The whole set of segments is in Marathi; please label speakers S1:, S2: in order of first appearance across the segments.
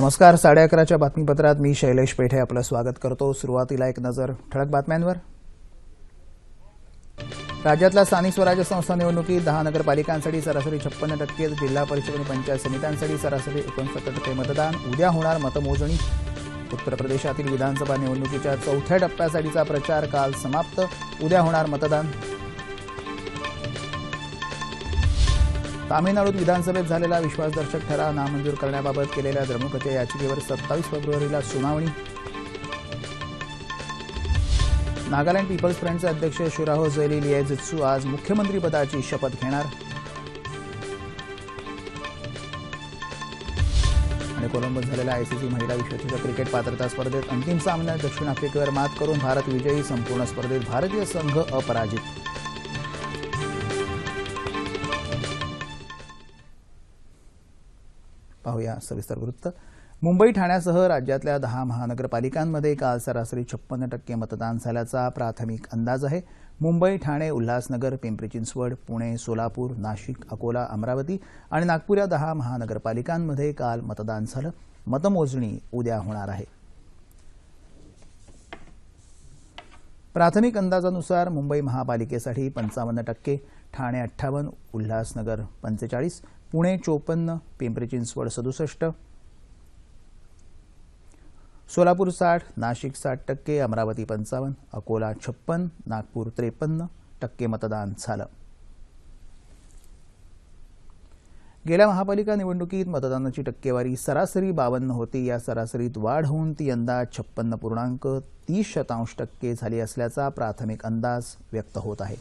S1: नमस्कार साडे अकराच्या बातमीपत्रात मी शैलेश पेठे आपलं स्वागत करतो. सुरुवातीला एक नजर ठळक बातम्यांवर. राज्यातल्या स्थानिक स्वराज्य संस्था निवडणुकीत दहा नगरपालिकांसाठी सरासरी छप्पन्न टक्के जिल्हा परिषद आणि पंचायत समित्यांसाठी सरासरी एकोणसत्तर टक्के मतदान. उद्या होणार मतमोजणी. उत्तर प्रदेशातील विधानसभा निवडणुकीच्या चौथ्या टप्प्यासाठीचा प्रचार काल समाप्त. उद्या होणार मतदान. तामिळनाडूत विधानसभेत झालेला विश्वासदर्शक ठराव नामंजूर करण्याबाबत केलेल्या द्रमुकच्या याचिकेवर सत्तावीस फेब्रुवारीला सुनावणी. नागालँड पीपल्स फ्रंटचे अध्यक्ष शुराहो जैली लियाजित्सू आज मुख्यमंत्रीपदाची शपथ घेणार. आणि कोलंबोत झालेल्या आयसीसी महिला विश्वचषक क्रिकेट पात्रता स्पर्धेत अंतिम सामन्यात दक्षिण आफ्रिकेवर मात करून भारत विजयी संपूर्ण स्पर्धेत भारतीय संघ अपराजित. पाहूया सविस्तर वृत्त. मुंबई ठाण्यासह राज्यातल्या दहा महानगरपालिकांमध्ये काल सरासरी छप्पन्न टक्के मतदान झाल्याचा प्राथमिक अंदाज आहे. मुंबई ठाणे उल्हासनगर पिंपरी चिंचवड पुणे सोलापूर नाशिक अकोला अमरावती आणि नागपूर या दहा महानगरपालिकांमध्ये काल मतदान झालं. मतमोजणी उद्या होणार आहे. प्राथमिक अंदाजानुसार मुंबई महापालिकेसाठी पंचावन्न टक्के ठाणे अठ्ठावन्न उल्हासनगर पंचेचाळीस पुणे चोपन्न पिंपरी चिंचवड सदुसष्ट. सोलापूर साठ नाशिक साठ टक्के अमरावती पंचावन्न अकोला छप्पन नागपूर त्रेपन्न टक्के मतदान झालं. गेल्या महापालिका निवडणुकीत मतदानाची टक्केवारी सरासरी बावन्न होती. या सरासरीत वाढ होऊन ती यंदा छप्पन्न पूर्णांक तीस शतांश टक्के झाली असल्याचा प्राथमिक अंदाज व्यक्त होत आहे.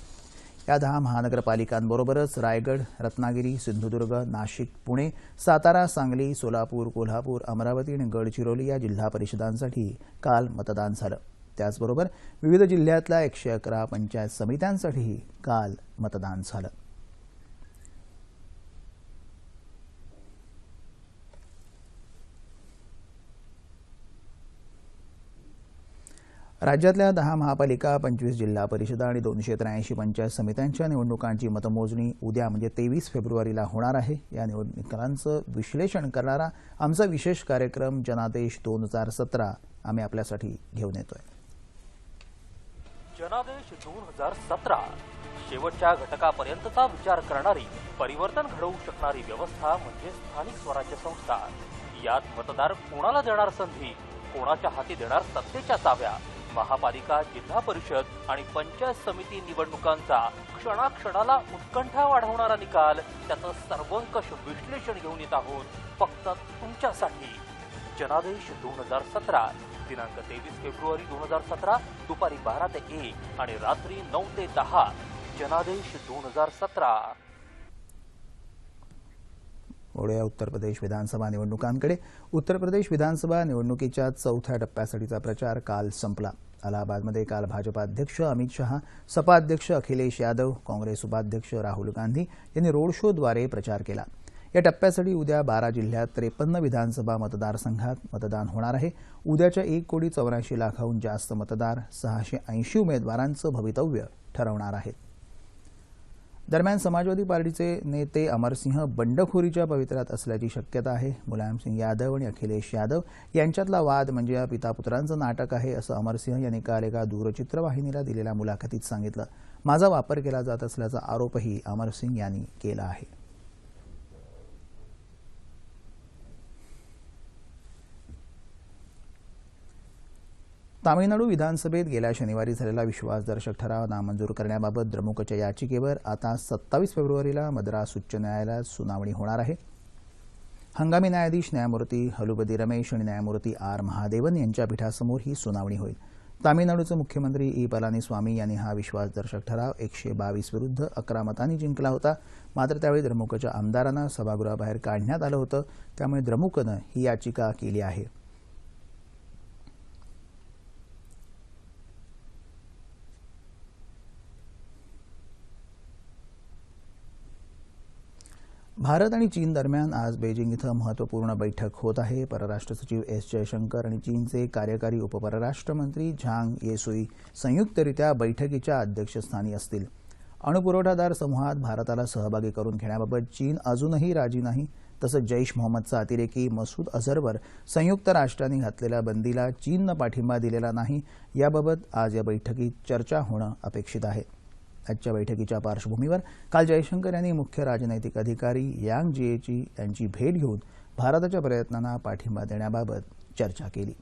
S1: या दहा महानगरपालिकांबरोबरच रायगड रत्नागिरी सिंधुदुर्ग नाशिक पुणे सातारा सांगली सोलापूर कोल्हापूर अमरावती आणि गडचिरोली या जिल्हा परिषदांसाठी काल मतदान झालं. त्याचबरोबर विविध जिल्ह्यातल्या एकशे अकरा पंचायत समित्यांसाठीही काल मतदान झालं. राज्यातल्या दहा महापालिका पंचवीस जिल्हा परिषदा आणि दोनशे त्र्याऐंशी पंचायत समित्यांच्या निवडणुकांची मतमोजणी उद्या म्हणजे तेवीस फेब्रुवारीला होणार आहे. या निवडणुकांचं विश्लेषण करणारा आमचा विशेष कार्यक्रम जनादेश दोन हजार सतरा आम्ही आपल्यासाठी घेऊन येतोय.
S2: जनादेश दोन हजार सतरा. शेवटच्या घटकापर्यंतचा विचार करणारी परिवर्तन घडवू शकणारी व्यवस्था म्हणजे स्थानिक स्वराज्य संस्था. यात मतदार कोणाला देणार संधी? कोणाच्या हाती देणार सत्तेच्या चाव्या महापालिका जिल्हा परिषद आणि पंचायत समिती निवडणुकांचा क्षणाक्षणाला उत्कंठा वाढवणारा निकाल त्याचं सर्वंकष विश्लेषण घेऊन येत आहोत फक्त तुमच्यासाठी. जनादेश दोन हजार सतरा दिनांक तेवीस फेब्रुवारी दोन हजार सतरा दुपारी बारा ते एक आणि रात्री नऊ ते दहा. जनादेश दोन हजार सतरा.
S1: वळूया उत्तर प्रदेश विधानसभा निवडणुकांकडे. उत्तर प्रदेश विधानसभा निवडणुकीच्या चौथ्या टप्प्यासाठीचा प्रचार काल संपला. अलाहाबादमध्ये काल भाजपा अध्यक्ष अमित शहा सपा अध्यक्ष अखिलेश यादव काँग्रेस उपाध्यक्ष राहुल गांधी यांनी रोड शोद्वारे प्रचार केला. या टप्प्यासाठी उद्या बारा जिल्ह्यात त्रेपन्न विधानसभा मतदारसंघात मतदान होणार आहे. उद्याच्या एक कोटी चौऱ्याऐंशी लाखाहून जास्त मतदार सहाशे ऐंशी उमेदवारांचं भवितव्य ठरवणार आहेत. दरम्यान समाजवादी पार्टीचे नेते अमरसिंह बंडखोरीच्या पवित्र्यात असल्याची शक्यता आहे. मुलायमसिंग यादव आणि अखिलेश यादव यांच्यातला वाद म्हणजे या पितापुत्रांचं नाटक आहे असं अमरसिंह यांनी काल एका दूरचित्रवाहिनीला दिलेल्या मुलाखतीत सांगितलं. माझा वापर केला जात असल्याचा आरोपही अमरसिंग यांनी केला आहे. तामिळनाडू विधानसभेत गेल्या शनिवारी झालेला विश्वासदर्शक ठराव नामंजूर करण्याबाबत द्रमुकच्या याचिकेवर आता सत्तावीस फेब्रुवारीला मद्रास उच्च न्यायालयात सुनावणी होणार आहे. हंगामी न्यायाधीश न्यायमूर्ती हलुबदी रमेश आणि न्यायमूर्ती आर महादेवन यांच्या पीठासमोर ही सुनावणी होईल. तामिळनाडूचे मुख्यमंत्री ई पलानीस्वामी यांनी हा विश्वासदर्शक ठराव एकशे बावीस विरुद्ध अकरा मतांनी जिंकला होता. मात्र त्यावेळी द्रमुकच्या आमदारांना सभागृहाबाहेर काढण्यात आलं होतं. त्यामुळे द्रमुकनं ही याचिका केली आहे. भारत आणि चीन दरम्यान आज बेजिंग इथं महत्त्वपूर्ण बैठक होत आहे. परराष्ट्र सचिव एस जयशंकर आणि चीनचे कार्यकारी उपपरराष्ट्र मंत्री झांग येसुई संयुक्तरित्या बैठकीच्या अध्यक्षस्थानी असतील. अणुपुरवठादार समूहात भारताला सहभागी करून घेण्याबाबत चीन अजूनही राजी नाही. तसंच जैश मोहम्मदचा अतिरेकी मसूद अझरवर संयुक्त राष्ट्रांनी घातलेल्या बंदीला चीननं पाठिंबा दिलेला नाही. याबाबत आज या बैठकीत चर्चा होणं अपेक्षित आहे. आजच्या बैठकीच्या पार्श्वभूमीवर काल जयशंकर यांनी मुख्य राजनैतिक अधिकारी यांग जिएची यांची भेट घेऊन भारताच्या प्रयत्नांना पाठिंबा देण्याबाबत चर्चा केली.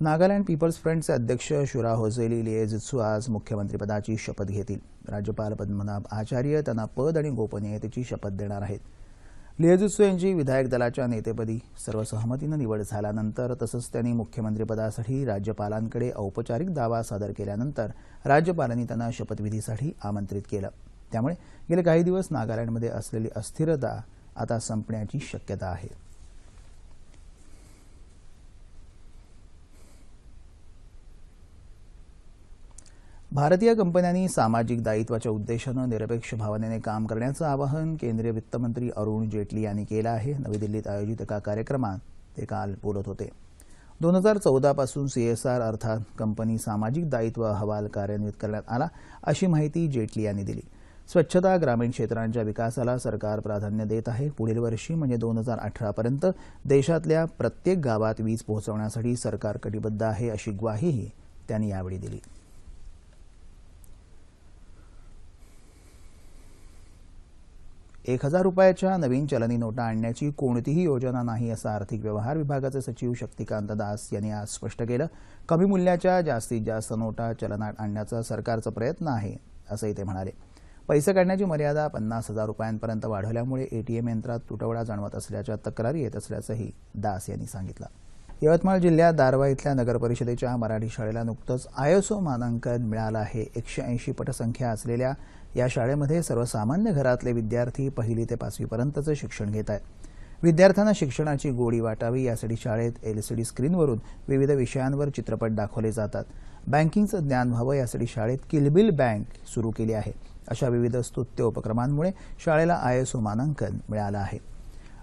S1: नागालँड पीपल्स फ्रंटचे अध्यक्ष शुरा होजेली लिएजित्सू आज मुख्यमंत्रीपदाची शपथ घेतील. राज्यपाल पद्मनाभ आचार्य त्यांना पद आणि गोपनीयतेची शपथ देणार आहेत. लिएजित्सू यांची विधायक दलाच्या नेतेपदी सर्वसहमतीनं निवड झाल्यानंतर तसंच त्यांनी मुख्यमंत्रीपदासाठी राज्यपालांकडे औपचारिक दावा सादर केल्यानंतर राज्यपालांनी त्यांना शपथविधीसाठी आमंत्रित केलं. त्यामुळे गेले काही दिवस नागालँडमध्ये असलेली अस्थिरता आता संपण्याची शक्यता आहे. भारतीय कंपन्यांनी सामाजिक दायित्वाच्या उद्देशानं निरपेक्ष भावनेने काम करण्याचं आवाहन केंद्रीय वित्तमंत्री अरुण जेटली यांनी केलं आहे. नवी दिल्लीत आयोजित एका कार्यक्रमात ते काल बोलत होते. दोन हजार चौदापासून सीएसआर अर्थात कंपनी सामाजिक दायित्व अहवाल कार्यान्वित करण्यात आला अशी माहिती जेटली यांनी दिली. स्वच्छता ग्रामीण क्षेत्रांच्या विकासाला सरकार प्राधान्य देत आहे. पुढील वर्षी म्हणजे दोन हजार अठरापर्यंत देशातल्या प्रत्येक गावात वीज पोहोचवण्यासाठी सरकार कटिबद्ध आहे अशी ग्वाहीही त्यांनी यावेळी दिली. एक हजार रुपयाच्या नवीन चलनी नोटा आणण्याची कोणतीही योजना नाही असं आर्थिक व्यवहार विभागाचे सचिव शक्तिकांत दास यांनी आज स्पष्ट केलं. कमी मूल्याच्या जास्तीत जास्त नोटा चलनात आणण्याचा सरकारचा प्रयत्न आहे असंही ते म्हणाले. पैसे काढण्याची मर्यादा पन्नास हजार रुपयांपर्यंत वाढवल्यामुळे एटीएम यंत्रात तुटवडा जाणवत असल्याच्या तक्रारी येत असल्याचंही दास यांनी सांगितलं. यवतमाळ जिल्ह्यात दारवा इथल्या नगरपरिषदेच्या मराठी शाळेला नुकतंच आयएसओ मानांकन मिळालं आहे. एकशे ऐंशी पटसंख्या असलेल्या या शाळेमध्ये सर्वसामान्य घरातले विद्यार्थी पहिली ते पाचवीपर्यंतचं शिक्षण घेत आहेत. विद्यार्थ्यांना शिक्षणाची गोडी वाटावी यासाठी शाळेत एलसीडी स्क्रीनवरून विविध विषयांवर चित्रपट दाखवले जातात. बँकिंगचं ज्ञान व्हावं यासाठी शाळेत किलबिल बँक सुरू केली आहे. अशा विविध स्तुत्य उपक्रमांमुळे शाळेला आयएसओ मानांकन मिळालं आहे.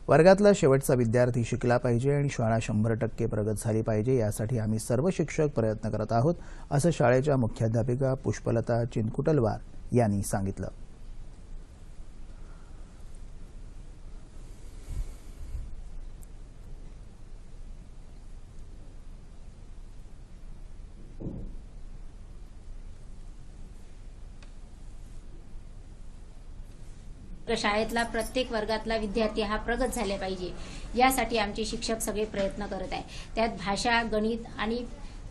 S1: वर्गातला शेवटचा विद्यार्थी शिकला पाहिजे आणि शाळा शंभर टक्के प्रगत झाली पाहिजे यासाठी आम्ही सर्व शिक्षक प्रयत्न करत आहोत असं शाळेच्या मुख्याध्यापिका पुष्पलता चिनकुटलवार यांनी सांगितलं.
S3: शाळेतला प्रत्येक वर्गातला विद्यार्थी हा प्रगत झाला पाहिजे. यासाठी आमचे शिक्षक सगळे प्रयत्न करत आहे त्यात भाषा गणित आणि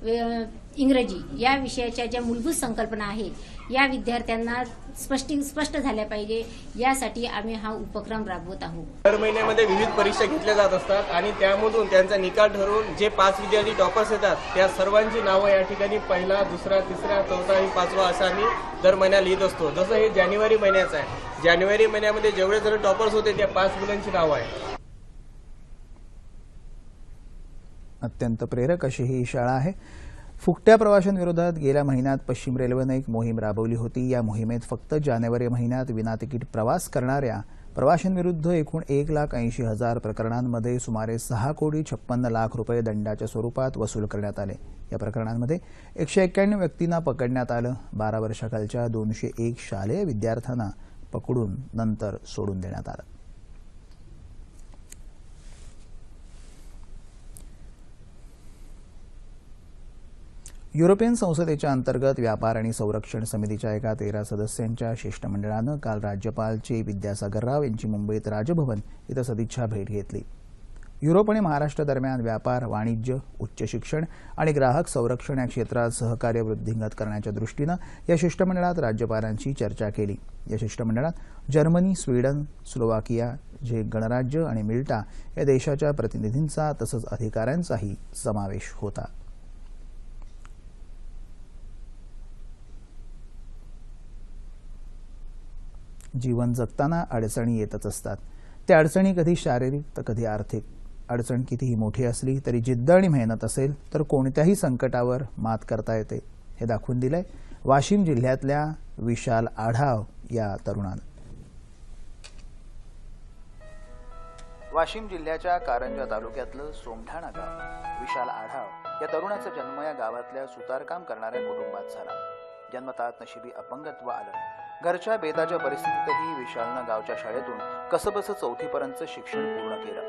S3: इंग्रजी या विषयाच्या ज्या मूलभूत संकल्पना आहेत या विद्यार्थ्यांना स्पष्ट स्पष्ट झाल्या पाहिजे. यासाठी आम्ही हा उपक्रम राबवत आहोत.
S4: दर महिन्यामध्ये विविध परीक्षा घेतल्या जात असतात आणि त्यामधून त्यांचा निकाल ठरवून जे पाच विद्यार्थी टॉपर्स येतात त्या सर्वांची नावं या ठिकाणी पहिला दुसरा तिसरा चौथा आणि पाचवा असं आम्ही दर महिन्याला लिहित असतो. जसं हे जानेवारी महिन्याचं आहे. जानेवारी महिन्यामध्ये जेवढे जर टॉपर्स होते त्या पाच मुलांची नावं आहे
S1: अत्यंत प्रेरक अशी ही शाळा आहे. फुकट्या प्रवाशांविरोधात गेल्या महिन्यात पश्चिम रेल्वेनं एक मोहीम राबवली होती. या मोहिमेत फक्त जानेवारी महिन्यात विनातिकीट प्रवास करणाऱ्या प्रवाशांविरुद्ध एकूण एक लाख ऐंशी हजार प्रकरणांमध्ये सुमारे सहा कोटी छप्पन्न लाख रुपये दंडाच्या स्वरूपात वसूल करण्यात आले. या प्रकरणांमध्ये एकशे एक्क्याण्णव व्यक्तींना पकडण्यात आलं. बारा वर्षाखालच्या दोनशे एक शालेय विद्यार्थ्यांना पकडून नंतर सोडून देण्यात आलं. युरोपियन संसदेच्या अंतर्गत व्यापार आणि संरक्षण समितीच्या एका तेरा सदस्यांच्या शिष्टमंडळानं काल राज्यपाल चे विद्यासागर राव यांची मुंबईत राजभवन इथं सदिच्छा भेट घेतली. युरोप आणि महाराष्ट्र दरम्यान व्यापार वाणिज्य उच्च शिक्षण आणि ग्राहक संरक्षण या क्षेत्रात सहकार्य वृद्धिंगत करण्याच्या दृष्टीनं या शिष्टमंडळात राज्यपालांची चर्चा केली. या शिष्टमंडळात जर्मनी स्वीडन स्लोवाकिया जे गणराज्य आणि मिल्टा या देशाच्या प्रतिनिधींचा तसंच अधिकाऱ्यांचाही समावेश होता. जीवन जगताना अडचणी येतच असतात. त्या अडचणी कधी शारीरिक तर कधी आर्थिक. अडचण कितीही मोठी असली तरी जिद्द आणि मेहनत असेल तर कोणत्याही संकटावर मात करता येते. हे दाखवून दिलंय वाशिम जिल्ह्यातल्या विशाल आढाव या तरुणानं. वाशिम जिल्ह्याच्या कारंजा तालुक्यातलं सोमठाणा गाव विशाल आढाव या तरुणाचा जन्म या गावातल्या सुतारकाम करणाऱ्या कुटुंबात झाला. जन्मतात नशिबी अपंगत्व आलं. घरच्या बेताच्या परिस्थितीतही विशालनं गावच्या शाळेतून कसंबसं चौथीपर्यंत शिक्षण पूर्ण केलं.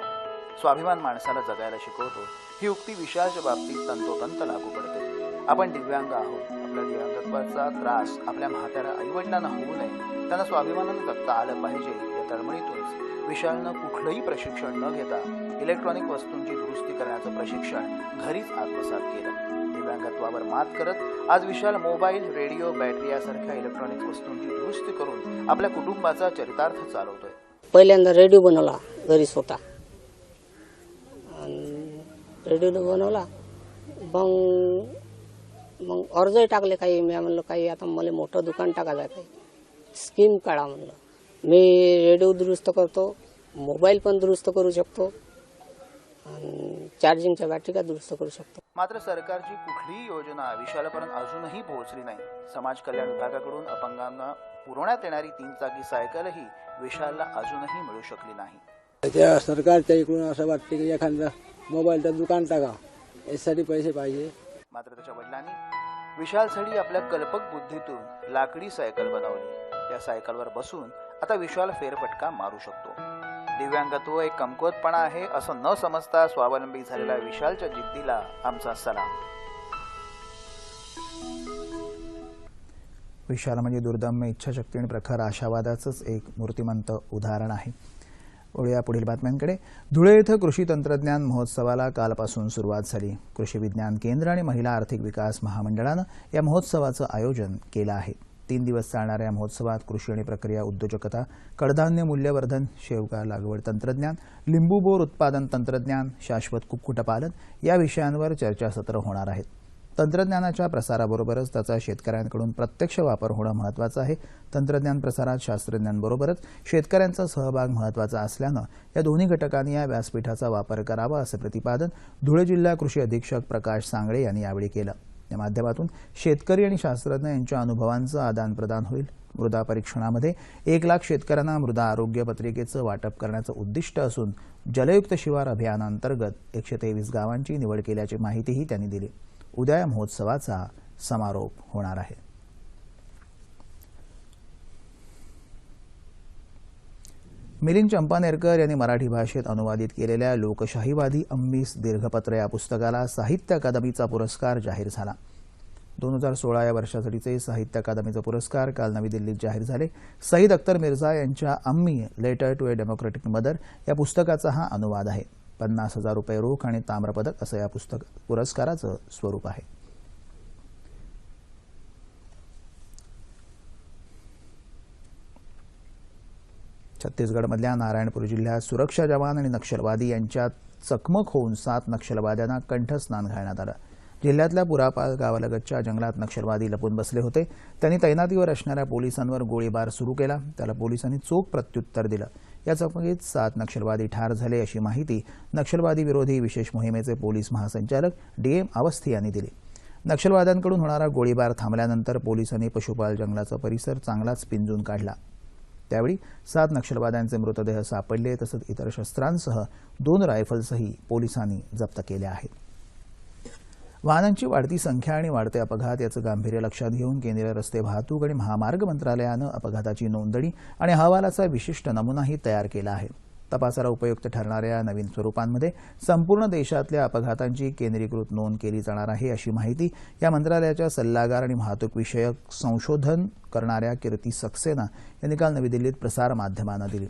S1: स्वाभिमान माणसाला जगायला शिकवतो. ही उक्ती विशालच्या बाबतीत तंतोतंत लागू पडते. आपण दिव्यांग आहोत. आपल्या दिव्यांगत्वाचा त्रास आपल्या म्हाताऱ्या आईवडिलांना होऊ नये. त्यांना स्वाभिमानानं जगता आलं पाहिजे या तळमळीतूनच. विशालनं कुठलंही प्रशिक्षण न घेता इलेक्ट्रॉनिक वस्तूंची दुरुस्ती करण्याचं प्रशिक्षण घरीच आत्मसात केलं. दिव्यांगत्वावर मात करत आज विशाल मोबाईल रेडिओ बॅटरी यासारख्या इलेक्ट्रॉनिक वस्तूंची दुरुस्ती करून आपल्या कुटुंबाचा चरितार्थ चालवतोय.
S5: पहिल्यांदा रेडिओ बनवला घरी स्वतः. आणि रेडिओ बनवला. मग मग अर्जही टाकले काही. मी म्हणलं काही आता मला मोठं दुकान टाकायचं आहे. काही स्कीम काढा म्हणलं. मी रेडिओ दुरुस्त करतो मोबाईल पण दुरुस्त करू शकतो आणि चार्जिंगच्या बॅटरी का दुरुस्त करू शकतो.
S1: मात्र सरकारची कुठलीही योजना विशालपर्यंत अजूनही पोहोचली नाही. समाज कल्याण विभागाकडून अपंगांना पुरवण्यात येणारी तीन चाकी सायकलही विशालला अजूनही मिळू शकली नाही.
S6: त्या सरकारच्या इकडून असं वाटते की एखादं मोबाईलचं दुकान टाका यासाठी पैसे पाहिजे.
S1: मात्र त्याच्या वडिलांनी विशालसाठी आपल्या कल्पक बुद्धीतून लाकडी सायकल बनवली. त्या सायकलवर बसून आता विशाल फेरफटका मारू शकतो. दिव्यांगत्व एक कमकुवतपणा आहे असं न समजता स्वावलंबी झालेल्या विशालच्या जिद्दीला आमचा सलाम. विशाल म्हणजे दुर्दम्य इच्छाशक्ती आणि प्रखर आशावादाचंच एक मूर्तिमंत उदाहरण आहे. वळूया पुढील बातम्यांकडे. धुळे इथं कृषी तंत्रज्ञान महोत्सवाला कालपासून सुरुवात झाली. कृषी विज्ञान केंद्र आणि महिला आर्थिक विकास महामंडळानं या महोत्सवाचं आयोजन केलं आहे. तीन दिवस चालणाऱ्या या महोत्सवात कृषी आणि प्रक्रिया उद्योजकता कडधान्य मूल्यवर्धन शेवगा लागवड तंत्रज्ञान लिंबू बोर उत्पादन तंत्रज्ञान शाश्वत कुक्कुटपालन या विषयांवर चर्चासत्र होणार आहेत. तंत्रज्ञानाच्या प्रसाराबरोबरच त्याचा शेतकऱ्यांकडून प्रत्यक्ष वापर होणं महत्त्वाचं आहे. तंत्रज्ञान प्रसारात शास्त्रज्ञांबरोबरच शेतकऱ्यांचा सहभाग महत्त्वाचा असल्यानं या दोन्ही घटकांनी या व्यासपीठाचा वापर करावा असं प्रतिपादन धुळे जिल्हा कृषी अधीक्षक प्रकाश सांगळे यांनी यावेळी केलं. या माध्यमातून शेतकरी आणि शास्त्रज्ञ यांच्या अनुभवांचं आदानप्रदान होईल. मृदा परीक्षणामध्ये एक लाख शेतकऱ्यांना मृदा आरोग्य पत्रिकेचं वाटप करण्याचं उद्दिष्ट असून जलयुक्त शिवार अभियानांतर्गत एकशे तेवीस गावांची निवड केल्याची माहितीही त्यांनी दिली. उद्या या महोत्सवाचा समारोप होणार आहे. मिलिंद चंपानेरकर यांनी मराठी भाषेत अनुवादित केलेल्या लोकशाहीवादी अम्मीस दीर्घपत्र या पुस्तकाला साहित्य अकादमीचा पुरस्कार जाहीर झाला. दोन हजार सोळा या वर्षासाठीचे साहित्य अकादमीचे पुरस्कार काल नवी दिल्लीत जाहीर झाले. सईद अख्तर मिर्झा यांच्या Ammi letter to a democratic mother या पुस्तकाचा हा अनुवाद आहे. पन्नास हजार रुपये रोख आणि ताम्रपदक असं या पुस्तक पुरस्काराचं स्वरूप आहे. छत्तीसगडमधल्या नारायणपूर जिल्ह्यात सुरक्षा जवान आणि नक्षलवादी यांच्यात चकमक होऊन सात नक्षलवाद्यांना कंठस्नान घालण्यात आलं. जिल्ह्यातल्या पुरापाल गावालगतच्या जंगलात नक्षलवादी लपून बसले होते. त्यांनी तैनातीवर असणाऱ्या पोलिसांवर गोळीबार सुरू केला. त्याला पोलिसांनी चोख प्रत्युत्तर दिलं. या चकमकीत सात नक्षलवादी ठार झाले अशी माहिती नक्षलवादी विरोधी विशेष मोहिमेचे पोलीस महासंचालक डीएम अवस्थी यांनी दिली. नक्षलवाद्यांकडून होणारा गोळीबार थांबल्यानंतर पोलिसांनी पशुपाल जंगलाचा परिसर चांगलाच पिंजून काढला. त्यावेळी सात नक्षलवाद्यांचे मृतदेह सापडले तसंच इतर शस्त्रांसह दोन रायफल्सही पोलिसांनी जप्त केल्या आहेत. वाहनांची वाढती संख्या आणि वाढते अपघात याचं गांभीर्य लक्षात घेऊन केंद्रीय रस्ते वाहतूक आणि महामार्ग मंत्रालयानं अपघाताची नोंदणी आणि अहवालाचा विशिष्ट नमुनाही तयार केला आहे. तपासाला उपयुक्त ठरणाऱ्या नवीन स्वरूपांमध्ये संपूर्ण देशातल्या अपघातांची केंद्रीकृत नोंद केली जाणार आहे अशी माहिती या मंत्रालयाच्या सल्लागार आणि वाहतूक विषयक संशोधन करणाऱ्या कीर्ती सक्सेना यांनी काल नवी दिल्लीत प्रसारमाध्यमांना दिली.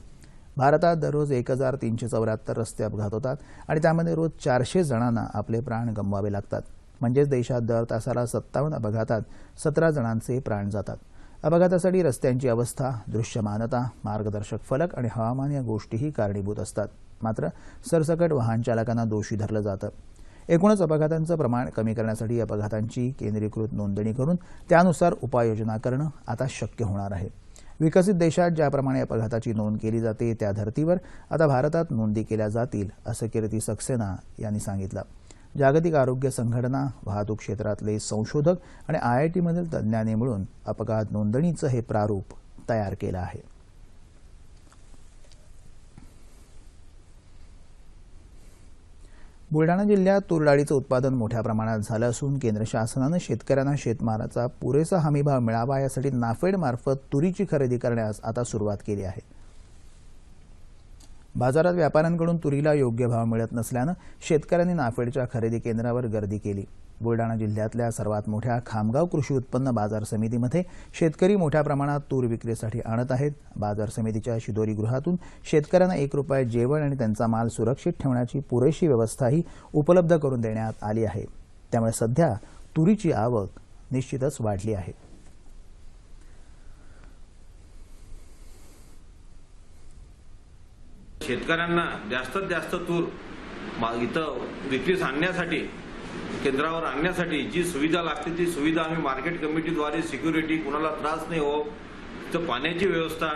S1: भारतात दररोज एक हजार तीनशे चौऱ्याहत्तर रस्ते अपघात होतात आणि त्यामध्ये रोज चारशे जणांना आपले प्राण गमवावे लागतात. म्हणजेच देशात दर तासाला सत्तावन्न अपघातात सतरा जणांचे प्राण जातात. अपघातासाठी रस्त्यांची अवस्था दृश्यमानता मार्गदर्शक फलक आणि हवामान या गोष्टीही कारणीभूत असतात. मात्र सरसकट वाहन चालकांना दोषी धरलं जातं. एकूणच अपघातांचं प्रमाण कमी करण्यासाठी अपघातांची केंद्रीकृत नोंदणी करून त्यानुसार उपाययोजना करणं आता शक्य होणार आहे. विकसित देशात ज्याप्रमाणे अपघाताची नोंद केली जाते त्या धर्तीवर आता भारतात नोंदी केल्या जातील असं कीर्ती सक्सेना यांनी सांगितलं. जागतिक आरोग्य संघटना वाहतूक क्षेत्रातले संशोधक आणि आय आय टीमधील तज्ज्ञांनी मिळून अपघात नोंदणीचं हे प्रारूप तयार केलं आहे. बुलढाणा जिल्ह्यात तूर डाळीचं उत्पादन मोठ्या प्रमाणात झालं असून केंद्र शासनानं शेतकऱ्यांना शेतमालाचा पुरेसा हमीभाव मिळावा यासाठी नाफेडमार्फत तुरीची खरेदी करण्यास आता सुरुवात केली आहे. बाजारात व्यापाऱ्यांकडून तुरीला योग्य भाव मिळत नसल्यानं शेतकऱ्यांनी नाफेडच्या खरेदी केंद्रावर गर्दी केली. बुलढाणा जिल्ह्यातल्या सर्वात मोठ्या खामगाव कृषी उत्पन्न बाजार समितीमध्ये शेतकरी मोठ्या प्रमाणात तूर विक्रीसाठी आणत आहेत. बाजार समितीच्या शिदोरी गृहातून शेतकऱ्यांना एक रुपये जेवण आणि त्यांचा माल सुरक्षित ठेवण्याची पुरेशी व्यवस्थाही उपलब्ध करून देण्यात आली आहे. त्यामुळे सध्या तुरीची आवक निश्चितच वाढली आहे.
S7: शेतकऱ्यांना जास्तीत जास्त तूर मा- इथं विक्रीस आणण्यासाठी केंद्रावर आणण्यासाठी जी सुविधा लागते ती सुविधा आम्ही मार्केट कमिटीद्वारे सिक्युरिटी कुणाला त्रास नाही हो तर पाण्याची व्यवस्था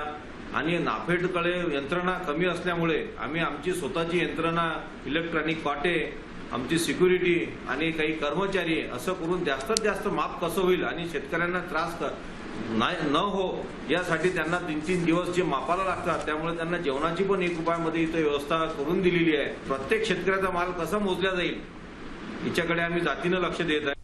S7: आणि नाफेडकडे यंत्रणा कमी असल्यामुळे आम्ही आमची स्वतःची यंत्रणा इलेक्ट्रॉनिक पाटे आमची सिक्युरिटी आणि काही कर्मचारी असं करून जास्तीत जास्त माप कसं होईल आणि शेतकऱ्यांना त्रास कर नाही न हो यासाठी त्यांना तीन तीन दिवस जे मापाला लागतात त्यामुळे त्यांना जेवणाची पण एक उपायामध्ये इथं व्यवस्था करून दिलेली आहे. प्रत्येक शेतकऱ्याचा माल कसा मोजला जाईल याच्याकडे आम्ही जातीनं लक्ष देत आहे.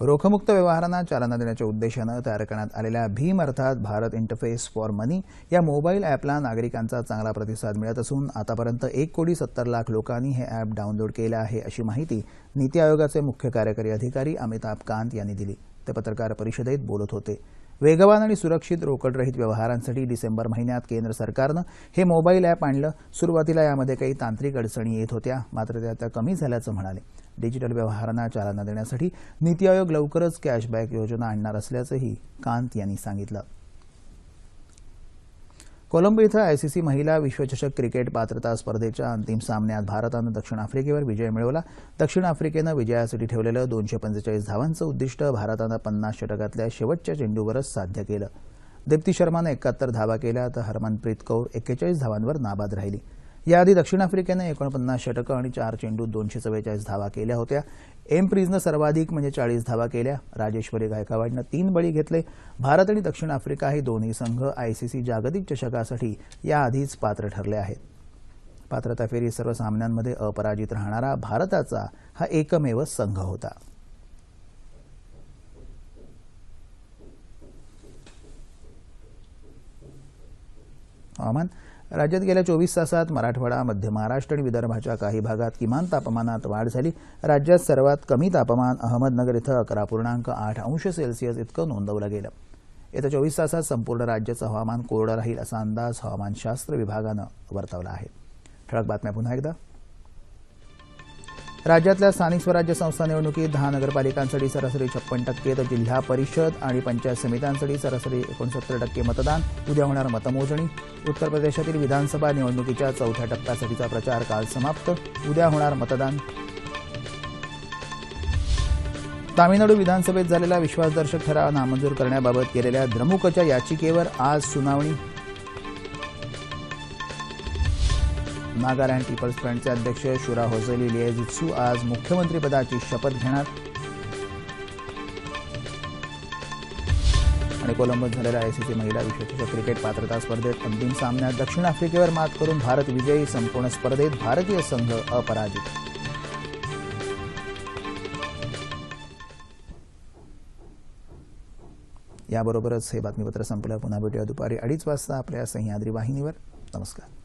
S1: रोखमुक्त व्यवहारांना चालना देण्याच्या उद्देशानं तयार करण्यात आलेल्या भीम अर्थात भारत इंटरफेस फॉर मनी या मोबाईल ॲपला नागरिकांचा चांगला प्रतिसाद मिळत असून आतापर्यंत एक कोटी सत्तर लाख लोकांनी हे ॲप डाउनलोड केलं आहे अशी माहिती नीती आयोगाचे मुख्य कार्यकारी अधिकारी अमिताभ कांत यांनी दिली. ते पत्रकार परिषदेत बोलत होते. वेगवान आणि सुरक्षित रोकडरहित व्यवहारांसाठी डिसेंबर महिन्यात केंद्र सरकारनं हे मोबाईल ॲप आणलं. सुरुवातीला यामध्ये काही तांत्रिक अडचणी येत होत्या मात्र त्या आता कमी झाल्याचं म्हणाले. डिजिटल व्यवहारांना चालना देण्यासाठी नीती आयोग लवकरच कॅशबॅक योजना आणणार असल्याचंही कांत यांनी सांगितलं. कोलंबो इथं आयसीसी महिला विश्वचषक क्रिकेट पात्रता स्पर्धेच्या अंतिम सामन्यात भारतानं दक्षिण आफ्रिकेवर विजय मिळवला. दक्षिण आफ्रिकेनं विजयासाठी ठेवलेलं दोनशे पंचेचाळीस धावांचं उद्दिष्ट भारतानं पन्नास षटकातल्या शेवटच्या चेंडूवरच साध्य केलं. दीप्ती शर्मानं एकाहत्तर धावा केल्या तर हरमनप्रीत कौर एक्केचाळीस धावांवर नाबाद राहिली. याआधी दक्षिण आफ्रिकेनं एकोणपन्नास षटकं आणि चार चेंडूत दोनशे चव्वेचाळीस धावा केल्या होत्या. एम प्रीजनं सर्वाधिक म्हणजे चाळीस धावा केल्या. राजेश्वरी गायकवाडनं तीन बळी घेतले. भारत आणि दक्षिण आफ्रिका हे दोन्ही संघ आयसीसी जागतिक चषकासाठी याआधीच पात्र ठरले आहेत. पात्रता फेरी सर्व सामन्यांमध्ये अपराजित राहणारा भारताचा हा एकमेव संघ होता. हवामान राज्यात गेल्या चोवीस तासात मराठवाडा मध्य महाराष्ट्र आणि विदर्भाच्या काही भागात किमान तापमानात वाढ झाली. राज्यात सर्वात कमी तापमान अहमदनगर इथं अकरा पूर्णांक आठ अंश सेल्सिअस इतकं नोंदवलं गेलं. येत्या चोवीस तासात संपूर्ण राज्याचं हवामान कोरडं राहील असा अंदाज हवामानशास्त्र विभागानं वर्तवला आहे. ठळक बातम्या पुन्हा एकदा. राज्यातल्या स्थानिक स्वराज्य संस्था निवडणुकीत दहा नगरपालिकांसाठी सरासरी छप्पन टक्के तर जिल्हा परिषद आणि पंचायत समित्यांसाठी सरासरी एकोणसत्तर टक्के मतदान. उद्या होणार मतमोजणी. उत्तर प्रदेशातील विधानसभा निवडणुकीच्या चौथ्या टप्प्यासाठीचा प्रचार काल समाप्त. उद्या होणार मतदान. तामिळनाडू विधानसभेत झालेला विश्वासदर्शक ठराव नामंजूर करण्याबाबत केलेल्या द्रमुकच्या याचिकेवर आज सुनावणी. नागालँड पीपल्स फ्रंटचे अध्यक्ष शुरा होसेली लिएजित्सू आज मुख्यमंत्रीपदाची शपथ घेणार. आणि कोलंबोत झालेल्या आयसीसी महिला विश्वचषक क्रिकेट पात्रता स्पर्धेत अंतिम सामन्यात दक्षिण आफ्रिकेवर मात करून भारत विजयी संपूर्ण स्पर्धेत भारतीय संघ अपराजित. याबरोबरच हे बातमीपत्र संपलं. पुन्हा भेटूया दुपारी अडीच वाजता आपल्या सह्याद्री वाहिनीवर. नमस्कार.